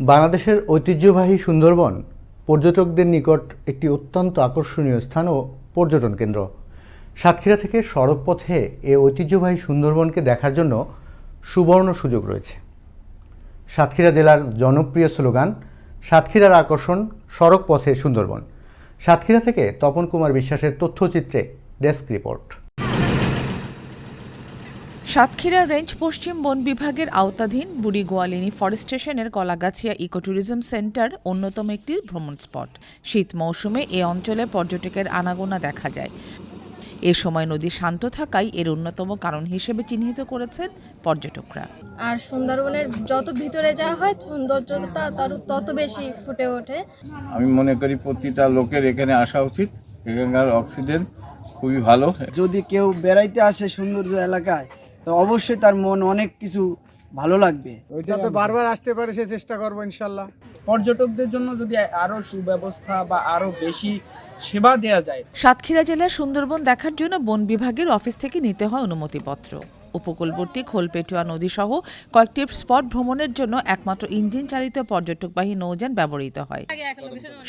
বাংলাদেশের ঐতিহ্যবাহী সুন্দরবন পর্যটকদের নিকট একটি অত্যন্ত আকর্ষণীয় স্থান ও পর্যটন কেন্দ্র। সাতক্ষীরা থেকে সড়ক পথে এ ঐতিহ্যবাহী সুন্দরবনকে দেখার জন্য সুবর্ণ সুযোগ রয়েছে। সাতক্ষীরা জেলার জনপ্রিয় স্লোগান, সাতক্ষীরার আকর্ষণ সড়ক পথে সুন্দরবন। সাতক্ষীরা থেকে তপন কুমার বিশ্বাসের তথ্যচিত্রে ডেস্ক রিপোর্ট। সাতক্ষীরা রেঞ্জ পশ্চিম বন বিভাগের আওতাধীন বুড়ি গোয়ালিনী ফরেস্ট স্টেশনের কলাগাছিয়া ইকো ট্যুরিজম সেন্টার অন্যতম একটি ভ্রমণ স্পট। শীত মৌসুমে এ অঞ্চলে পর্যটকের আনাগোনা দেখা যায়। এ সময় নদী শান্ত থাকায় এর অন্যতম কারণ হিসেবে চিহ্নিত করেছেন পর্যটকরা। আর সুন্দরবনের যত ভিতরে যাওয়া হয় সৌন্দর্যটা তার তত বেশি ফুটে ওঠে। আমি মনে করি প্রতিটা লোকের এখানে আসা উচিত। এখানকার অক্সিজেন খুবই ভালো। যদি কেউ বেড়াইতে আসে সৌন্দর্য এলাকায় অবশ্যই তার মন অনেক কিছু ভালো লাগবে। ওইটা তো বারবার আসতে পারে সে চেষ্টা করব ইনশাল্লাহ। পর্যটকদের জন্য যদি আরও সুব্যবস্থা বা আরও বেশি সেবা দেয়া যায়। সাতক্ষীরা জেলার সুন্দরবন দেখার জন্য বন বিভাগের অফিস থেকে নিতে হয় অনুমতিপত্র। উপকূলবর্তী খোলপেটুয়া নদী সহ কয়েকটি স্পট ভ্রমণের জন্য একমাত্র ইঞ্জিন চালিত পর্যটকবাহী নৌযান ব্যবহৃত হয়।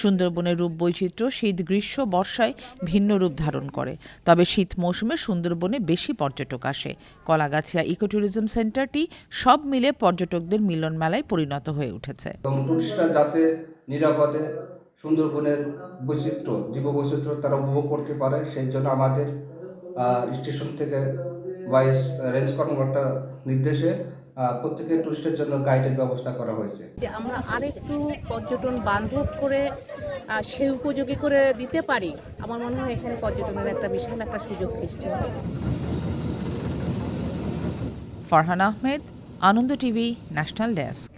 সুন্দরবনের রূপ বৈচিত্র্য শীত গ্রীষ্ম বর্ষায় ভিন্ন রূপ ধারণ করে। তবে শীত মৌসুমে সুন্দরবনে বেশি পর্যটক আসে। কলাগাছিয়া ইকো ট্যুরিজম সেন্টারটি সব মিলে পর্যটকদের মিলন মেলায় পরিণত হয়ে উঠেছে। টুরিস্টরা যাতে নিরাপদে সুন্দরবনের বৈচিত্র্য জীব বৈচিত্র্য তারা উপভোগ করতে পারে সেই জন্য আমাদের স্টেশন থেকে বা রেঞ্জ কর্মকর্তা নির্দেশে প্রত্যেকের টুরিস্টের জন্য গাইডের ব্যবস্থা করা হয়েছে। আমরা আরেকটু পর্যটন বান্ধব করে সে উপযোগী করে দিতে পারি আমার মনে হয় এখানে পর্যটনের একটা বিশাল একটা সুযোগ সৃষ্টি হবে। Farhan Ahmed Ananda TV national desk.